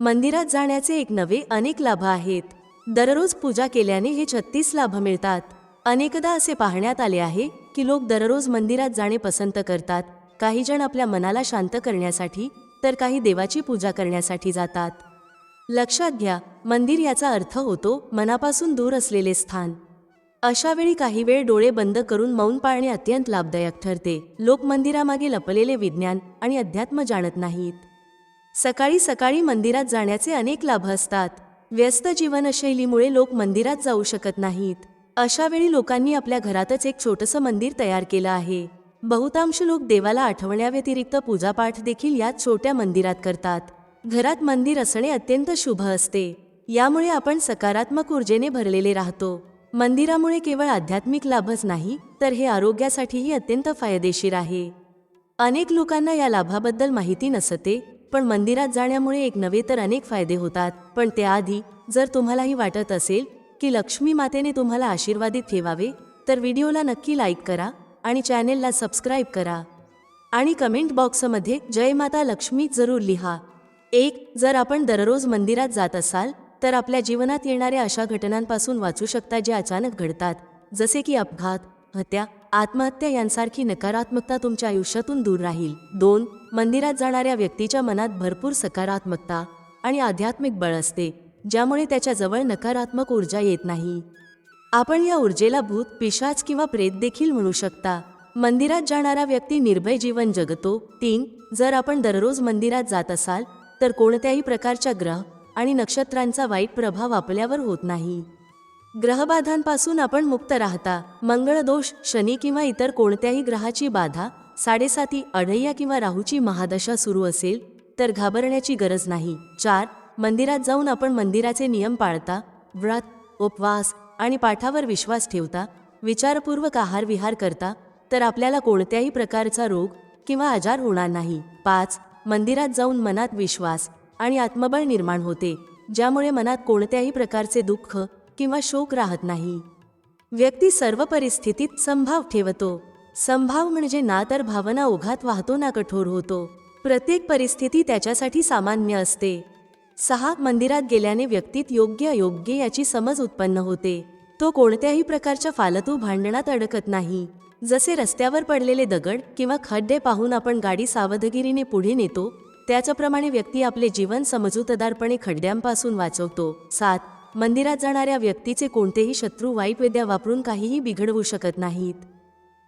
मंदिरात जाण्याचे एक नवे अनेक लाभ आहेत. दररोज पूजा केल्याने हे छत्तीस लाभ मिळतात. अनेकदा असे पाहण्यात आले आहे की लोक दररोज मंदिरात जाणे पसंत करतात. काही जण आपल्या मनाला शांत करण्यासाठी तर काही देवाची पूजा करण्यासाठी जातात. लक्षात घ्या मंदिर याचा अर्थ होतो मनापासून दूर असलेले स्थान. अशा वेळी काही वेळ डोळे बंद करून मौन पाळणे अत्यंत लाभदायक ठरते. लोक मंदिरामागे लपलेले विज्ञान आणि अध्यात्म जाणत नाहीत. सकाळी सकाळी मंदिरात जाण्याचे अनेक लाभ असतात. व्यस्त जीवनशैलीमुळे लोक मंदिरात जाऊ शकत नाहीत. अशा वेळी लोकांनी आपल्या घरातच एक छोटंसं मंदिर तयार केलं आहे. बहुतांश लोक देवाला आठवण्याव्यतिरिक्त पूजापाठ देखील या छोट्या मंदिरात करतात. घरात मंदिर असणे अत्यंत शुभ असते. यामुळे आपण सकारात्मक ऊर्जेने भरलेले राहतो. मंदिरामुळे केवळ आध्यात्मिक लाभच नाही तर हे आरोग्यासाठीही अत्यंत फायदेशीर आहे. अनेक लोकांना या लाभाबद्दल माहिती नसते पण मंदिरात जाण्यामुळे एक नवे तर अनेक फायदे होतात. पण त्याआधी जर तुम्हालाही वाटत असेल की लक्ष्मी मातेने तुम्हाला आशीर्वादित ठेवावे तर व्हिडिओला नक्की लाईक करा आणि चॅनेलला सबस्क्राईब करा. आणि कमेंट बॉक्समध्ये जय माता लक्ष्मी जरूर लिहा. एक जर आपण दररोज मंदिरात जात असाल तर आपल्या जीवनात येणाऱ्या अशा घटनांपासून वाचू शकता जे अचानक घडतात जसे की अपघात हत्या आत्महत्या यांसारखी नकारात्मकता तुमच्या आयुष्यातून दूर राहील. दोन मंदिरात जाणाऱ्या व्यक्तीच्या मनात भरपूर सकारात्मकता आणि आध्यात्मिक बळ असते ज्यामुळे त्याच्याजवळ नकारात्मक ऊर्जा येत नाही. आपण या ऊर्जेला भूत पिशाच किंवा प्रेत देखील म्हणू शकता. मंदिरात जाणारा व्यक्ती निर्भय जीवन जगतो. तीन जर आपण दररोज मंदिरात जात असाल तर कोणत्याही प्रकारच्या ग्रह आणि नक्षत्रांचा वाईट प्रभाव आपल्यावर होत नाही. ग्रहबाधांपासून आपण मुक्त राहता. मंगळदोष शनी किंवा इतर कोणत्याही ग्रहाची बाधा साडेसाती अढय्या किंवा राहूची महादशा सुरू असेल तर घाबरण्याची गरज नाही. चार मंदिरात जाऊन आपण मंदिराचे नियम पाळता व्रत उपवास आणि पाठावर विश्वास ठेवता विचारपूर्वक आहार विहार करता तर आपल्याला कोणत्याही प्रकारचा रोग किंवा आजार होणार नाही. पाच मंदिरात जाऊन मनात विश्वास आणि आत्मबळ निर्माण होते ज्यामुळे मनात कोणत्याही प्रकारचे दुःख किंवा शोक राहत नाही. व्यक्ती सर्व परिस्थितीत संभाव ठेवतो. संभाव म्हणजे ना तर भावना ओघात वाहतो ना कठोर होतो. प्रत्येक परिस्थिती त्याच्यासाठी सामान्य असते. सहा मंदिरात गेल्याने व्यक्तीत योग्य अयोग्य याची समज उत्पन्न होते. तो कोणत्याही प्रकारच्या फालतू भांडणात अडकत नाही. जसे रस्त्यावर पडलेले दगड किंवा खड्डे पाहून आपण गाडी सावधगिरीने पुढे नेतो त्याच्याप्रमाणे व्यक्ती आपले जीवन समजूतदारपणे खड्ड्यांपासून वाचवतो. सात मंदिरात जाणाऱ्या व्यक्तीचे कोणतेही शत्रू वाईट विद्या वापरून काहीही बिघडवू शकत नाहीत.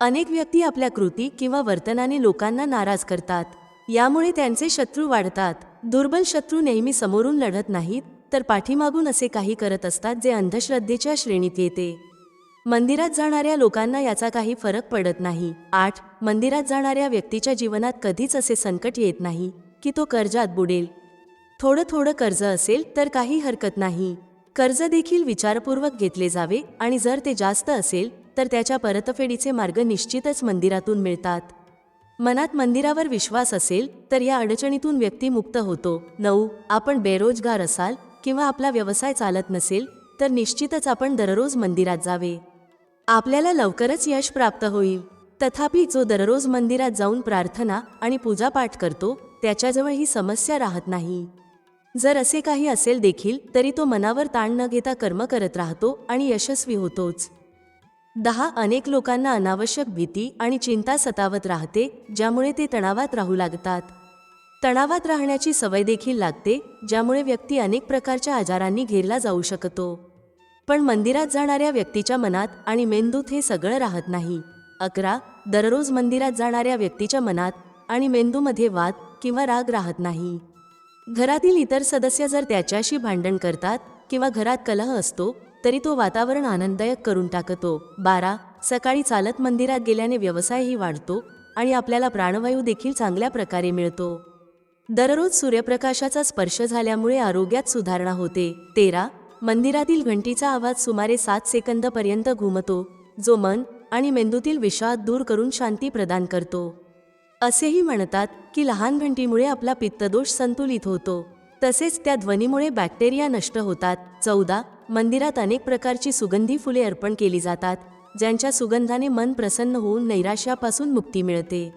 अनेक व्यक्ती आपल्या कृती किंवा वर्तनाने लोकांना नाराज करतात. यामुळे त्यांचे शत्रू वाढतात. दुर्बल शत्रू नेहमी समोरून लढत नाहीत तर पाठीमागून असे काही करत असतात जे अंधश्रद्धेच्या श्रेणीत येते. मंदिरात जाणाऱ्या लोकांना याचा काही फरक पडत नाही. आठ. मंदिरात जाणाऱ्या व्यक्तीच्या जीवनात कधीच असे संकट येत नाही की तो कर्जात बुडेल. थोडं थोडं कर्ज असेल तर काही हरकत नाही. कर्ज देखील विचारपूर्वक घेतले जावे आणि जर ते जास्त असेल तर त्याच्या परतफेडीचे मार्ग निश्चितच मंदिरातून मिळतात. मनात मंदिरावर विश्वास असेल तर या अडचणीतून व्यक्ती मुक्त होतो. नऊ आपण बेरोजगार असाल किंवा आपला व्यवसाय चालत नसेल तर निश्चितच आपण दररोज मंदिरात जावे. आपल्याला लवकरच यश प्राप्त होईल. तथापि जो दररोज मंदिरात जाऊन प्रार्थना आणि पूजापाठ करतो त्याच्याजवळ ही समस्या राहत नाही. जर असे काही असेल देखील तरी तो मनावर ताण न घेता कर्म करत राहतो आणि यशस्वी होतोच. दहा अनेक लोकांना अनावश्यक भीती आणि चिंता सतावत राहते ज्यामुळे ते तणावात राहू लागतात. तणावात राहण्याची सवय देखील लागते ज्यामुळे व्यक्ती अनेक प्रकारच्या आजारांनी घेरला जाऊ शकतो. पण मंदिरात जाणाऱ्या व्यक्तीच्या मनात आणि मेंदूत हे सगळं राहत नाही. अकरा दररोज मंदिरात जाणाऱ्या व्यक्तीच्या मनात आणि मेंदूमध्ये वाद किंवा राग राहत नाही. घरातील इतर सदस्य जर त्याच्याशी भांडण करतात किंवा घरात कलह असतो तरी तो वातावरण आनंददायक करून टाकतो. बारा. सकाळी चालत मंदिरात गेल्याने व्यवसायही वाढतो आणि आपल्याला प्राणवायू देखील चांगल्या प्रकारे मिळतो. दररोज सूर्यप्रकाशाचा स्पर्श झाल्यामुळे आरोग्यात सुधारणा होते. तेरा. मंदिरातील घंटीचा आवाज सुमारे सात सेकंदपर्यंत घुमतो जो मन आणि मेंदूतील विषाद दूर करून शांती प्रदान करतो. असेही म्हणतात की लहान घंटीमुळे आपला पित्तदोष संतुलित होतो. तसेच त्या ध्वनीमुळे बॅक्टेरिया नष्ट होतात. चौदा. मंदिरात अनेक प्रकारची सुगंधी फुले अर्पण केली जातात ज्यांच्या सुगंधाने मन प्रसन्न होऊन नैराश्यापासून मुक्ती मिळते.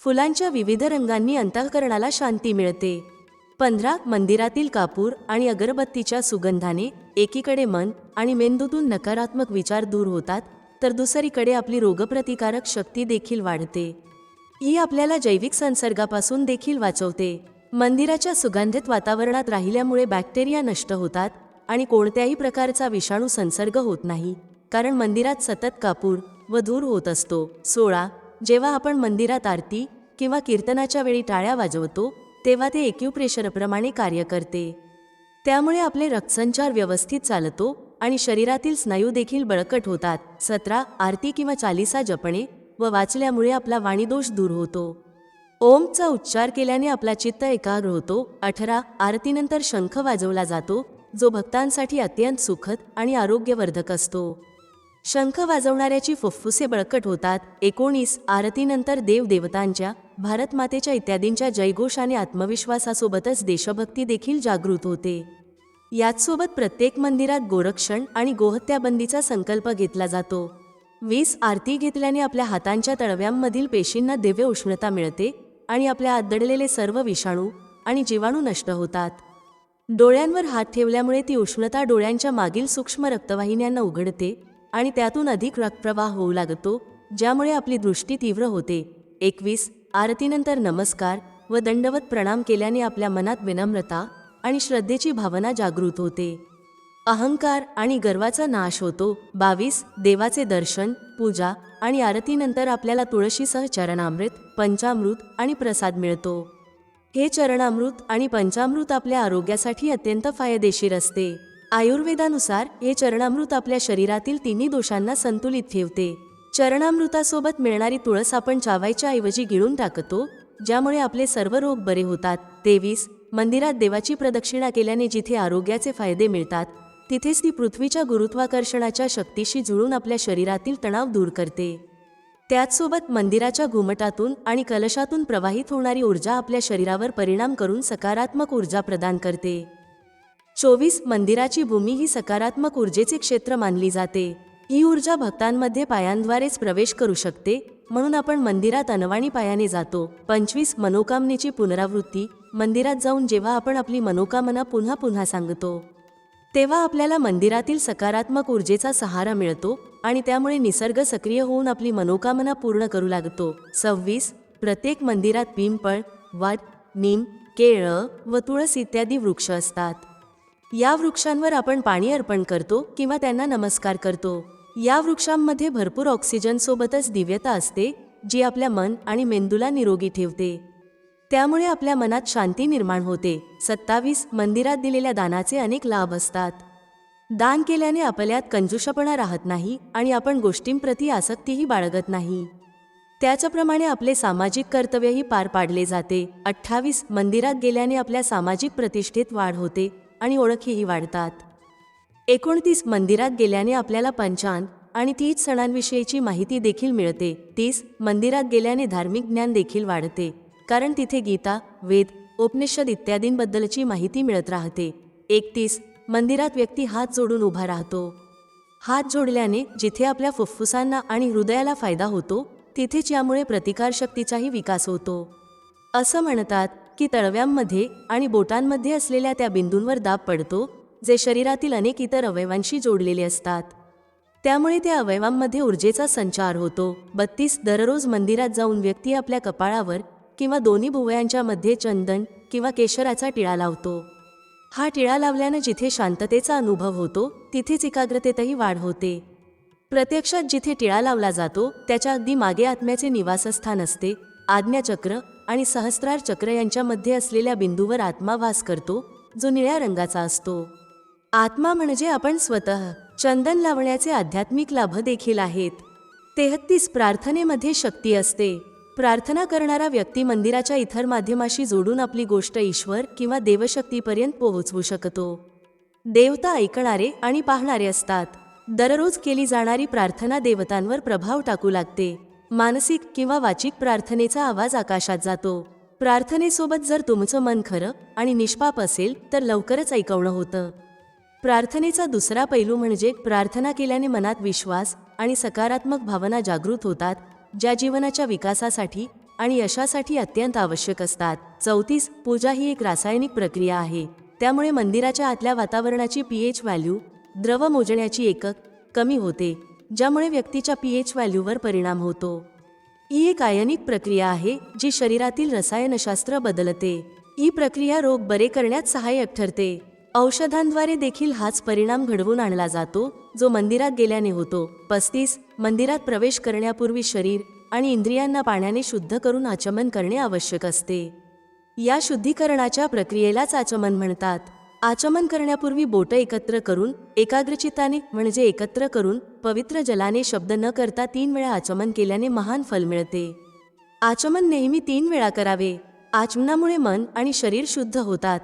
फुलांच्या विविध रंगांनी अंतःकरणाला शांती मिळते. पंधरा. मंदिरातील कापूर आणि अगरबत्तीच्या सुगंधाने एकीकडे मन आणि मेंदूतून नकारात्मक विचार दूर होतात तर दुसरीकडे आपली रोगप्रतिकारक शक्ती देखील वाढते. ही आपल्याला जैविक संसर्गापासून देखील वाचवते. मंदिराच्या सुगंधित वातावरणात राहिल्यामुळे बॅक्टेरिया नष्ट होतात आणि कोणत्याही प्रकारचा विषाणू संसर्ग होत नाही. कारण मंदिरात सतत कापूर व धूर होत असतो. सोळा जेव्हा आपण मंदिरात आरती किंवा कीर्तनाच्या वेळी टाळ्या वाजवतो तेव्हा ते एक्युप्रेशरप्रमाणे कार्य करते. त्यामुळे आपले रक्तसंचार व्यवस्थित चालतो आणि शरीरातील स्नायू देखील बळकट होतात. सतरा आरती किंवा चालिसा जपणे व वाचल्यामुळे आपला वाणीदोष दूर होतो. ओमचा उच्चार केल्याने आपला चित्त एकाग्र होतो. अठरा आरतीनंतर शंख वाजवला जातो जो भक्तांसाठी अत्यंत सुखद आणि आरोग्यवर्धक असतो. शंख वाजवणाऱ्याची फुफ्फुसे बळकट होतात. एकोणीस आरतीनंतर देवदेवतांच्या भारतमातेच्या इत्यादींच्या जयघोषाने आत्मविश्वासासोबतच देशभक्ती देखील जागृत होते. याचसोबत प्रत्येक मंदिरात गोरक्षण आणि गोहत्याबंदीचा संकल्प घेतला जातो. वीस आरती घेतल्याने आपल्या हातांच्या तळव्यांमधील पेशींना दिव्य उष्णता मिळते आणि आपल्या आदडलेले सर्व विषाणू आणि जीवाणू नष्ट होतात. डोळ्यांवर हात ठेवल्यामुळे ती उष्णता डोळ्यांच्या मागील सूक्ष्म रक्तवाहिन्यांना उघडते आणि त्यातून अधिक रक्तप्रवाह होऊ लागतो ज्यामुळे आपली दृष्टी तीव्र होते. एकवीस आरतीनंतर नमस्कार व दंडवत प्रणाम केल्याने आपल्या मनात विनम्रता आणि श्रद्धेची भावना जागृत होते. अहंकार आणि गर्वाचा नाश होतो. बावीस देवाचे दर्शन पूजा आणि आरतीनंतर आपल्याला तुळशीसह चरणामृत पंचामृत आणि प्रसाद मिळतो. हे चरणामृत आणि पंचामृत आपल्या आरोग्यासाठी अत्यंत फायदेशीर असते. आयुर्वेदानुसार हे चरणामृत आपल्या शरीरातील तिन्ही दोषांना संतुलित ठेवते. चरणामृतासोबत मिळणारी तुळस आपण चावायच्या ऐवजी गिळून टाकतो ज्यामुळे आपले सर्व रोग बरे होतात. तेवीस मंदिरात देवाची प्रदक्षिणा केल्याने जिथे आरोग्याचे फायदे मिळतात तिथेच ती पृथ्वीच्या गुरुत्वाकर्षणाच्या शक्तीशी जुळून आपल्या शरीरातील तणाव दूर करते. त्याचसोबत मंदिराच्या घुमटातून आणि कलशातून प्रवाहित होणारी ऊर्जा आपल्या शरीरावर परिणाम करून सकारात्मक ऊर्जा प्रदान करते. चोवीस मंदिराची भूमी ही सकारात्मक ऊर्जेचे क्षेत्र मानली जाते. ही ऊर्जा भक्तांमध्ये पायांद्वारेच प्रवेश करू शकते म्हणून आपण मंदिरात अनवाणी पायाने जातो. पंचवीस मनोकामनेची पुनरावृत्ती मंदिरात जाऊन जेव्हा आपण आपली मनोकामना पुन्हा पुन्हा सांगतो. तेव्हा आपल्याला मंदिरातील सकारात्मक ऊर्जेचा सहारा मिळतो आणि त्यामुळे निसर्ग सक्रिय होऊन आपली मनोकामना पूर्ण करू लागतो. सव्वीस. प्रत्येक मंदिरात पिंपळ वट नीम केळं व तुळस इत्यादी वृक्ष असतात. या वृक्षांवर आपण पाणी अर्पण करतो किंवा त्यांना नमस्कार करतो. या वृक्षांमध्ये भरपूर ऑक्सिजन सोबतच दिव्यता असते जी आपल्या मन आणि मेंदूला निरोगी ठेवते. त्यामुळे आपल्या मनात शांती निर्माण होते. सत्तावीस मंदिरात दिलेल्या दानाचे अनेक लाभ असतात. दान केल्याने आपल्यात कंजूषपणा राहत नाही आणि आपण गोष्टींप्रती आसक्तीही बाळगत नाही. त्याच्याप्रमाणे आपले सामाजिक कर्तव्यही पार पाडले जाते. अठ्ठावीस मंदिरात गेल्याने आपल्या सामाजिक प्रतिष्ठेत वाढ होते आणि ओळखीही वाढतात. एकोणतीस मंदिरात गेल्याने आपल्याला पंचांग आणि तीच सणांविषयीची माहिती देखील मिळते. तीस मंदिरात गेल्याने धार्मिक ज्ञान देखील वाढते. कारण तिथे गीता वेद उपनिषद इत्यादींबद्दलची माहिती मिळत राहते. एकतीस मंदिरात व्यक्ती हात जोडून उभा राहतो. हात जोडल्याने जिथे आपल्या फुफ्फुसांना आणि हृदयाला फायदा होतो तिथेच यामुळे प्रतिकारशक्तीचाही विकास होतो. असं म्हणतात की तळव्यांमध्ये आणि बोटांमध्ये असलेल्या त्या बिंदूंवर दाब पडतो जे शरीरातील अनेक इतर अवयवांशी जोडलेले असतात. त्यामुळे त्या अवयवांमध्ये ऊर्जेचा संचार होतो. बत्तीस दररोज मंदिरात जाऊन व्यक्ती आपल्या कपाळावर किंवा दोन्ही भुवयांच्या मध्ये चंदन किंवा केशराचा टिळा लावतो. हा टिळा लावल्यानं जिथे शांततेचा अनुभव होतो तिथेच एकाग्रतेतही वाढ होते. प्रत्यक्षात जिथे टिळा लावला जातो त्याच्या अगदी मागे आत्म्याचे निवासस्थान असते आज्ञाचक्र आणि सहस्रार चक्र यांच्यामध्ये असलेल्या बिंदूवर आत्मा वास करतो जो निळ्या रंगाचा असतो. आत्मा म्हणजे आपण स्वतः चंदन लावण्याचे आध्यात्मिक लाभ देखील आहेत. तेहत्तीस प्रार्थनेमध्ये शक्ती असते. प्रार्थना करणारा व्यक्ती मंदिराच्या इतर माध्यमाशी जोडून आपली गोष्ट ईश्वर किंवा देवशक्तीपर्यंत पोहोचवू शकतो. देवता ऐकणारे आणि पाहणारे असतात. दररोज केली जाणारी प्रार्थना देवतांवर प्रभाव टाकू लागते. मानसिक किंवा वाचिक प्रार्थनेचा आवाज आकाशात जातो. प्रार्थनेसोबत जर तुमचं मन खरं आणि निष्पाप असेल तर लवकरच ऐकवणं होतं. प्रार्थनेचा दुसरा पैलू म्हणजे प्रार्थना केल्याने मनात विश्वास आणि सकारात्मक भावना जागृत होतात ज्या जीवनाच्या विकासासाठी आणि यशासाठी अत्यंत आवश्यक असतात. चौतीस पूजा ही एक रासायनिक प्रक्रिया आहे. त्यामुळे मंदिराच्या आतल्या वातावरणाची पीएच व्हॅल्यू द्रव मोजण्याची एकक कमी होते ज्यामुळे व्यक्तीच्या पीएच व्हॅल्यूवर परिणाम होतो. ही एक आयनिक प्रक्रिया आहे जी शरीरातील रसायनशास्त्र बदलते. ही प्रक्रिया रोग बरे करण्यात सहाय्यक ठरते. औषधांद्वारे देखील हाच परिणाम घडवून आणला जातो जो मंदिरात गेल्याने होतो. पस्तीस मंदिरात प्रवेश करण्यापूर्वी शरीर आणि इंद्रियांना पाण्याने शुद्ध करून आचमन करणे आवश्यक असते. या शुद्धीकरणाच्या प्रक्रियेलाच आचमन म्हणतात. आचमन करण्यापूर्वी बोटं एकत्र करून एकाग्रचित्ताने म्हणजे एकत्र करून पवित्र जलाने शब्द न करता तीन वेळा आचमन केल्याने महान फल मिळते. आचमन नेहमी तीन वेळा करावे. आचमनामुळे मन आणि शरीर शुद्ध होतात.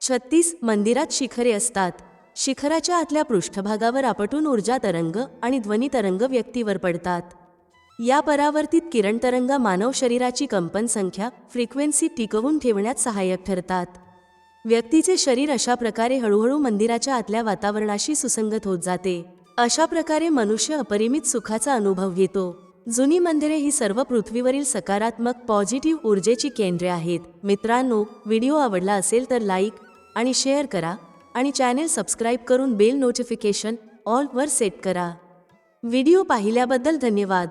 छत्तीस मंदिरात शिखरे असतात. शिखराच्या आतल्या पृष्ठभागावर आपटून ऊर्जा तरंग आणि ध्वनी तरंग व्यक्तीवर पडतात. या परावर्तित किरण तरंग मानव शरीराची कंपन संख्या फ्रिक्वेन्सी टिकवून ठेवण्यात सहाय्यक ठरतात. व्यक्तीचे शरीर अशा प्रकारे हळूहळू मंदिराच्या आतल्या वातावरणाशी सुसंगत होत जाते. अशा प्रकारे मनुष्य अपरिमित सुखाचा अनुभव घेतो. जुनी मंदिरे ही सर्व पृथ्वीवरील सकारात्मक पॉझिटिव्ह ऊर्जेची केंद्रे आहेत. मित्रांनो व्हिडिओ आवडला असेल तर लाईक आणि शेअर करा आणि चॅनेल सबस्क्राईब करून बेल नोटिफिकेशन ऑलवर सेट करा. व्हिडिओ पाहिल्याबद्दल धन्यवाद.